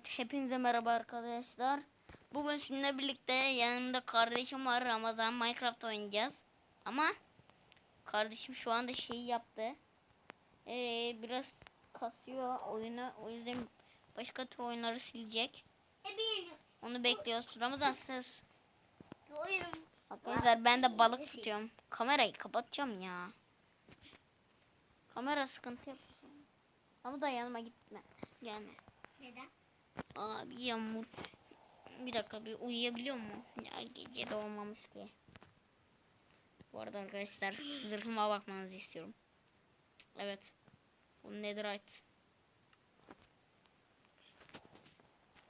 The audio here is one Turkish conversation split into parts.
Evet, hepinize merhaba arkadaşlar. Bugün sizinle birlikte yanımda kardeşim var. Ramazan Minecraft oynayacağız. Ama kardeşim şu anda şeyi yaptı. Ee, biraz kasıyor oyunu. O yüzden başka tür oyunları silecek. E Onu bekliyoruz. Ramazan ses. Arkadaşlar ben de balık tutuyorum. Kamerayı kapatacağım ya. Kamera sıkıntı yapıyor. Ama da yanıma gitme. Gelme. Neden? Abi yağmur. Bir dakika bir uyuyabiliyor mu? Ya gece de olmamış ki. Bu arada arkadaşlar zırhıma bakmanızı istiyorum. Evet. Bu netherite.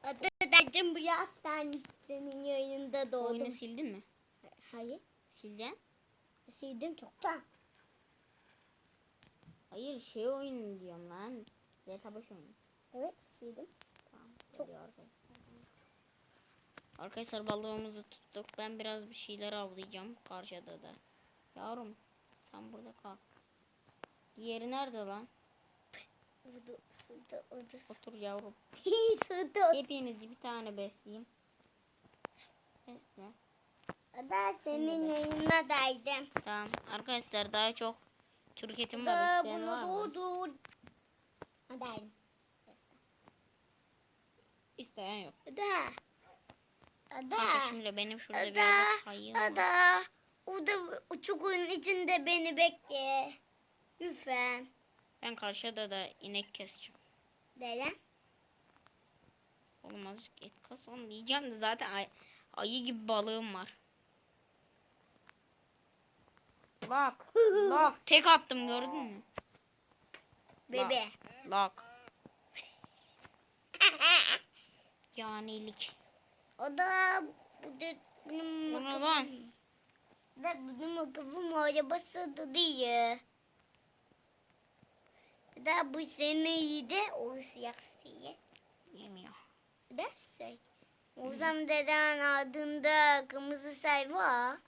Adı derdim bu yaz sen senin yayında doğdum. Oyunu sildin mi? Hayır. Sildin? Sildim çoktan. Hayır şey oyunu diyorum lan. GTA 5 oyunu. Evet sildim. Geliyor arkadaşlar. Arkadaşlar balığımızı tuttuk. Ben biraz bir şeyler avlayacağım karşıda da. Yavrum sen burada kal. Diğeri nerede lan? Orada suda orada Otur yavrum. suda. Hepinizi bir tane besleyeyim. Besle. Ada senin yayında derdim. Tamam. Arkadaşlar daha çok türketim var. İsteyen var bunu mı? doğdu. Adayım. İsteyen yok. Ada. Ada. Kanka şimdi benim şurada bir Ada. yerde kayığım var. Ada. Orada çukurun içinde beni bekle. Lütfen. Ben karşıda da inek keseceğim. Neden? Oğlum azıcık et kasalım diyeceğim de zaten ay- ayı gibi balığım var. Bak. Bak tek attım gördün mü? Bebe. Lak. Yanilik. O da bu da benim Bu ne makafım. lan? Da benim makafım arabası da değil. Da bu sene iyi de o siyah siyah. Yemiyor. Dersek. O zaman deden adında kırmızı sayfa.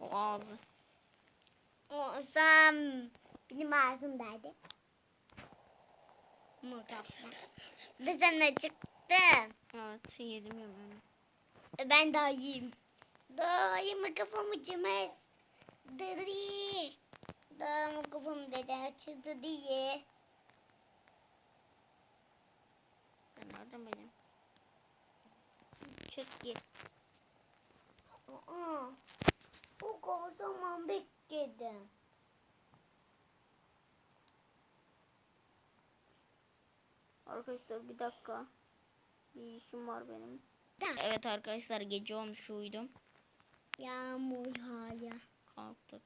O ağzı. O zaman benim ağzım derdi. Makafım. Da sen acıktın. Evet yedim yemeğimi. Ben daha yiyeyim. Daha yeme kafamı cemez. Dari. Daha kafam dede açıldı diye. Ben nereden bileyim? Çık git. Aa, o kadar zaman bekledim. Arkadaşlar bir dakika. Bir işim var benim. Evet arkadaşlar gece olmuş uyudum. Yağmur hala. Kalktık.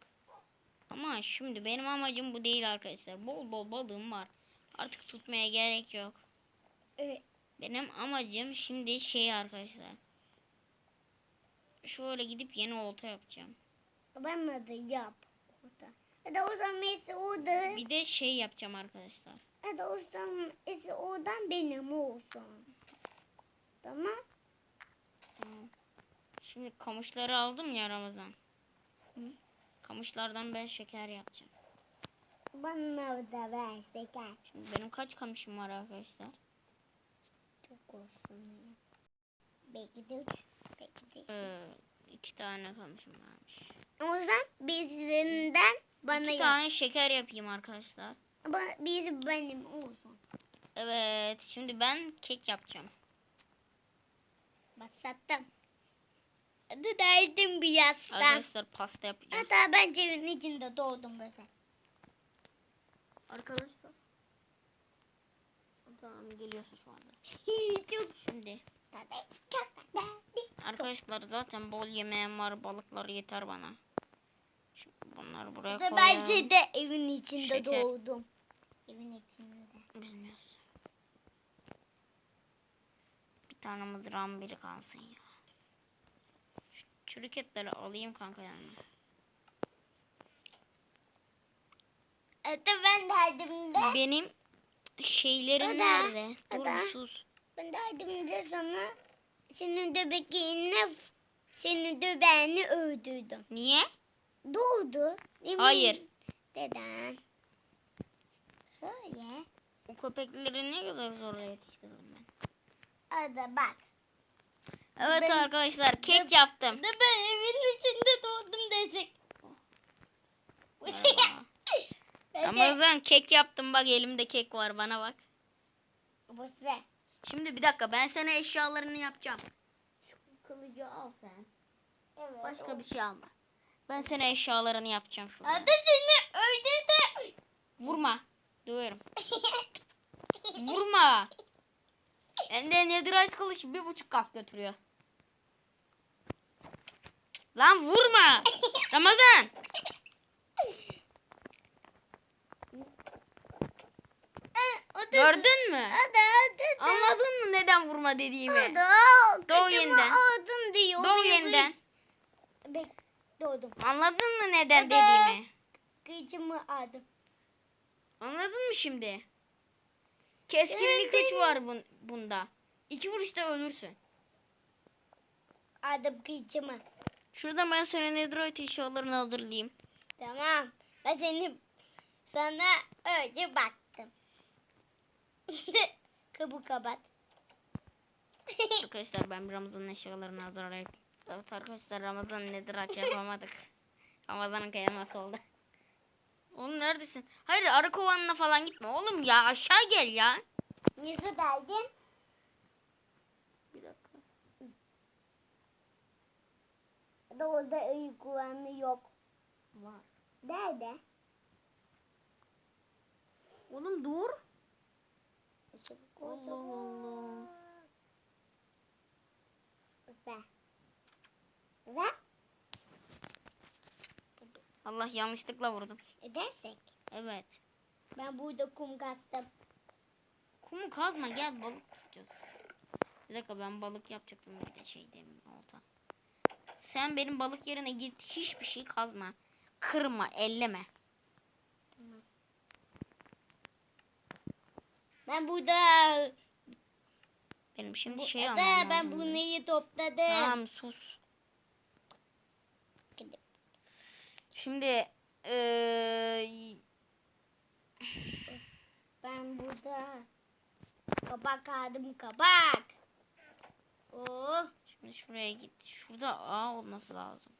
Ama şimdi benim amacım bu değil arkadaşlar. Bol bol balığım var. Artık tutmaya gerek yok. Evet. Benim amacım şimdi şey arkadaşlar. Şöyle gidip yeni olta yapacağım. Bana da yap. Orada. Hadi o zaman ise orada. Bir de şey yapacağım arkadaşlar. Hadi o zaman ise oradan benim olsun. Tamam. Tamam. Şimdi kamışları aldım ya Ramazan. Hı. Kamışlardan ben şeker yapacağım. Bana da ver şeker. Şimdi benim kaç kamışım var arkadaşlar? Çok olsun. Belki de üç. Belki de iki. Ee, iki tane kamışım varmış. O zaman bizlerinden bana iki yap. tane şeker yapayım arkadaşlar. Ba- Biz benim olsun. Evet şimdi ben kek yapacağım. Başlattım. Hadi derdim bir yastan. Arkadaşlar pasta yapacağız. Hatta ben cebin içinde doğdum böyle. Arkadaşlar. Tamam geliyorsun şu anda. Çok Şimdi arkadaşlar zaten bol yemeğim var. Balıklar yeter bana. Şimdi bunları buraya koyalım. bence de evin içinde Şeker. doğdum. Evin içinde. Bilmiyoruz. Bir tane mızrağım biri kalsın ya. Şu çürük etleri alayım kanka yanına. Hatta ben derdim de. Benim şeylerim Ada, nerede? Dur bir sus. Ben derdim de sana. Senin döbeğinle senin döbeğini öldürdüm. Niye? Doğdu. Değil mi? Hayır. Deden. Söyle. O köpekleri ne kadar zorla yetiştirdim ben. Hadi bak. Evet Ben- arkadaşlar kek yaptım. De ben evin içinde doğdum de- Ramazan kek yaptım bak elimde kek var bana bak. Boş ver. Şimdi bir dakika ben sana eşyalarını yapacağım. Şu kılıcı al sen. Evet. Başka bir şey alma. Ben sana eşyalarını yapacağım şurada. Hadi seni öldürdü. Vurma. Döverim. Vurma. Hem de netherite kılıç bir buçuk kat götürüyor. Lan vurma. Ramazan. Gördün mü? Anladın mı neden vurma dediğimi? Doğu yeniden. Doğu yeniden. doğdum. Anladın mı neden dediğimi? Kızımı aldım. Anladın mı şimdi? Keskin bir Ben- güç var bun, bunda. İki vuruşta ölürsün. Aldım kızımı. Şurada ben sana netherite eşyalarını hazırlayayım. Tamam. Ben seni sana önce baktım. Kabuk kapat. Arkadaşlar ben Ramazan'ın eşyalarını hazırlayayım. Evet arkadaşlar Ramazan netherite yapamadık. Ramazan'ın kıyaması oldu. Oğlum neredesin? Hayır arı kovanına falan gitme oğlum ya aşağı gel ya. Yüzü deldim. Bir dakika. Doğuda ayı kulağını yok. Var. Nerede? Oğlum dur. Çabuk Allah. Allah. Ve. Ve. Allah yanlışlıkla vurdum. Edersek. Evet. Ben burada kum kastım. Kumu kazma gel balık tutacağız. Bir dakika ben balık yapacaktım bir de şey demin olta. Sen benim balık yerine git hiçbir şey kazma. Kırma elleme. Ben burada Benim şimdi bu, şey da almam ben lazım. bunu topladım. Tamam sus. Gidip. Şimdi eee Ben burada kabak aldım kabak. Oh, şimdi şuraya git. Şurada A olması lazım.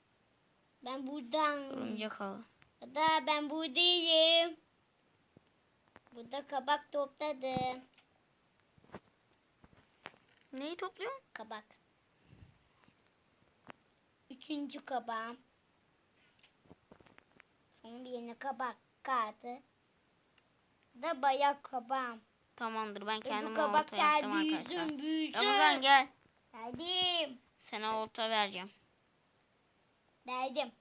ben buradan. Örümcek ağı. Da ben buradayım. Burada kabak topladım. Neyi topluyorsun? Kabak. Üçüncü kabağım. Yeni kabak kaldı. Da bayağı kabağım. Tamamdır ben kendime kabak olta yaptım geldi arkadaşlar. yüzüm büyüdü. Ramazan gel. Geldim. Sana olta vereceğim. Geldim.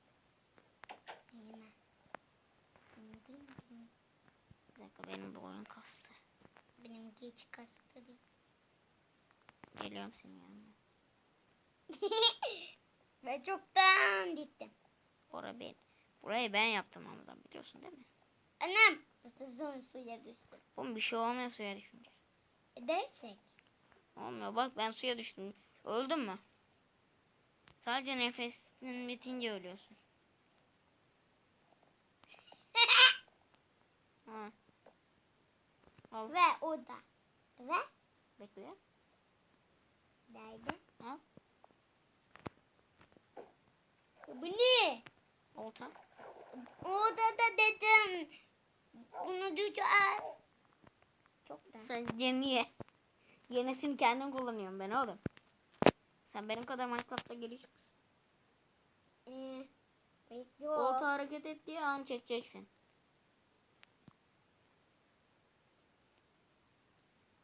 Bir dakika benim bu oyun kastı. Benimki hiç kastı değil. Geliyorum senin yanına. Ve çoktan gittim. Oraya ben. Burayı ben yaptım Ramazan biliyorsun değil mi? Annem. Nasıl suya düştüm. Oğlum bir şey olmuyor suya düşünce. Edersek. Olmuyor bak ben suya düştüm. Öldün mü? Sadece nefesin bitince ölüyorsun. Ha. Al Ve o da. Ve bekle. nerede? Al Bu ne? olta. Orada da dedim. Bunu düşeceğiz. Çoktan. Sen niye? Yenisini kendim kullanıyorum ben oğlum. Sen benim kadar Minecraft'ta gelişmiş misin? Ee, bekliyor. Olta hareket ettiği an çekeceksin.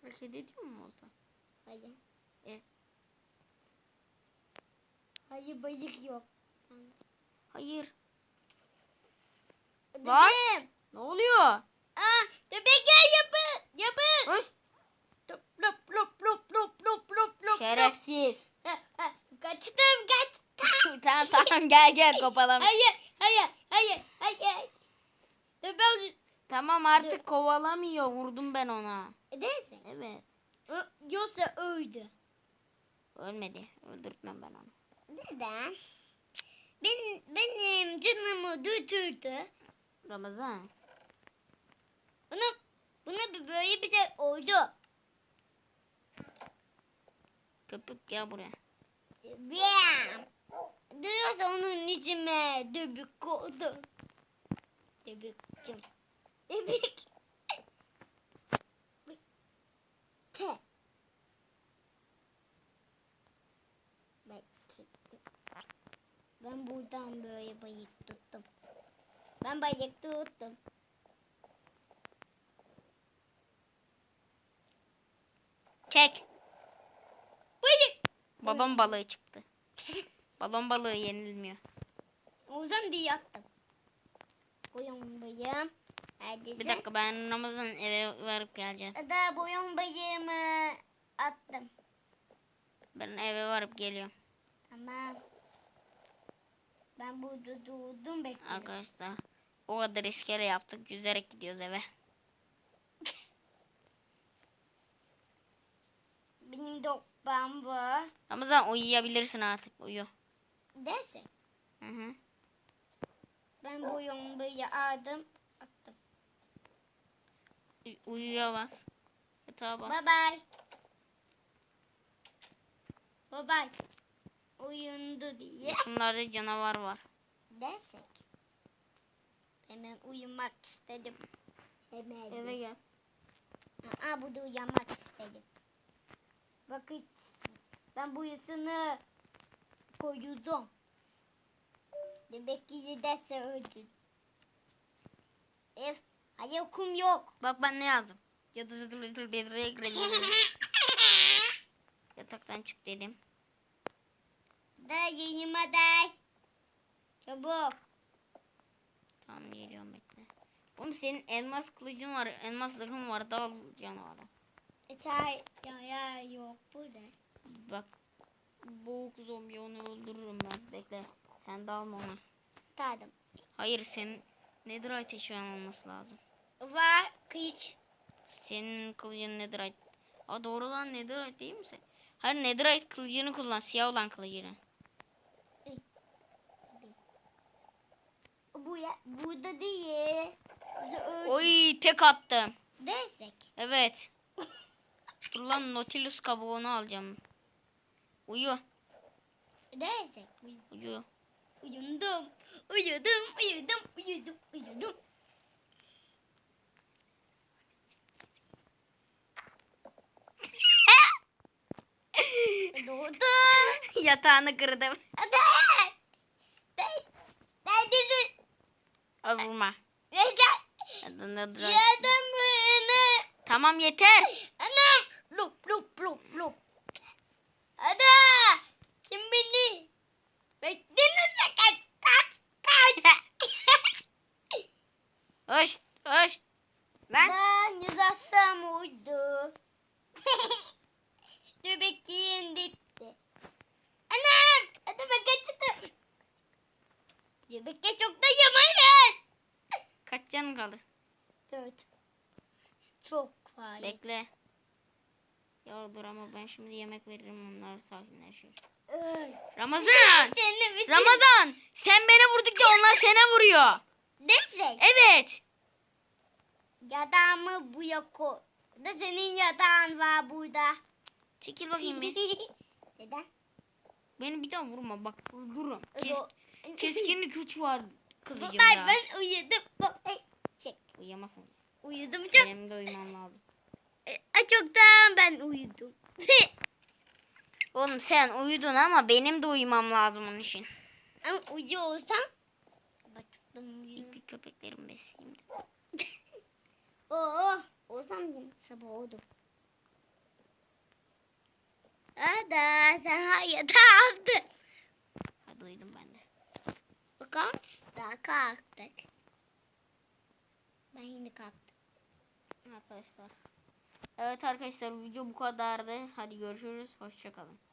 Hareket ediyor mu olta? Hayır. E. Hayır bayık yok. Hayır. Dedim. Lan! Ne oluyor? Aa, bebek gel yapın. Yapın. Hoş. Lop lop lop lop lop lop lop lop. Şerefsiz. Kaçtım kaç. tamam tamam gel gel kopalama. Hayır hayır hayır hayır. Bebek Tamam artık kovalamıyor. Vurdum ben ona. Edersin. Evet. Ö- Yoksa öldü. Ölmedi. Öldürtmem ben onu. Neden? Ben, benim canımı götürdü. Ramazan. Buna bir böyle bir şey oldu. Köpük gel buraya. Bam. Duyuyorsa onun içime dübük oldu. Dübükçüm. Dübük. Te. Ben buradan böyle bayık tuttum. Ben bayık tuttum. Çek. Bayık. Balon balığı çıktı. Balon balığı yenilmiyor. Ozan diye attım. Boyun bayım. Hadi Bir sen. dakika ben Ramazan eve varıp geleceğim. Da boyun bayımı attım. Ben eve varıp geliyorum. Tamam. Ben burada durdum bekliyorum. Arkadaşlar o kadar iskele yaptık. Yüzerek gidiyoruz eve. Benim dokbam var. Ramazan uyuyabilirsin artık. Uyu. Dersin. Hı hı. Ben boyun bayı aldım. Attım. Uy- Uyuya bas. Yatağa bas. Bye bye. Bye bye. Uyundu diye. Yakınlarda canavar var. Dersek. Hemen uyumak istedim. Hemen. Eve gel. Aa, burada uyanmak istedim. Bakın ben bu yasını koydum. Demek ki yedese öldün. Ev, hayır kum yok. Bak ben ne yazdım. Yataktan çık dedim. Da yayıma day. Çabuk. Tamam geliyorum bekle. Oğlum senin elmas kılıcın var, elmas zırhın var. Dal canavara. E, çay, ya, ya yok burada. Bak. Boğuk zombi onu öldürürüm ben. Bekle. Sen de alma onu. Tadım. Hayır senin netherite eşyan olması lazım. Var kılıç. Senin kılıcın netherite. Aa doğru lan netherite değil mi sen? Hayır netherite kılıcını kullan. Siyah olan kılıcını. Bu ya, burada değil. Oy tek attım. Dersek. Evet. Dur lan Nautilus kabuğunu alacağım. Uyu. Dersek. Uyu. Uyudum. Uyudum, uyudum, uyudum, uyudum. Doğdu. Yatağını kırdım. Ne- Neredesin? Al vurma. Netherite. Yardım beni. Tamam yeter. Anam. Lup lup lup lup. Hadi. Kim beni? Bekleyin kaç kaç kaç. Hoş hoş. Lan. Ben yazarsam uydu. Bekleyin gitti. Anam! Ben kaçtım. Bekle çok da yamayız. Kaç canın kaldı? Dört. Çok var. Bekle. Ya dur ama ben şimdi yemek veririm onlar sakinleşir. Ramazan! Seni bitir. Ramazan! Sen beni vurdukça onlar sana vuruyor. Desek. Evet. Yatağımı bu yako. Da senin yatağın var burada. Çekil bakayım bir. Neden? Beni bir daha vurma bak durum. Kes, Do- keskin güç kılıcımda. Bye ben uyudum. Hey, çek. Uyuyamazsın. Uyudum çok. Benim de uyumam lazım. E, çoktan ben uyudum. Oğlum sen uyudun ama benim de uyumam lazım onun için. Ama uyuyorsam Baktım İlk bir köpeklerimi besleyeyim de. Oo, o zaman sabah oldu. Ada sen hayata aldın. Hadi uyudum ben de. Mısın? Daha kalktık. Ben yine kalktım. Arkadaşlar. Evet arkadaşlar video bu kadardı. Hadi görüşürüz. Hoşçakalın.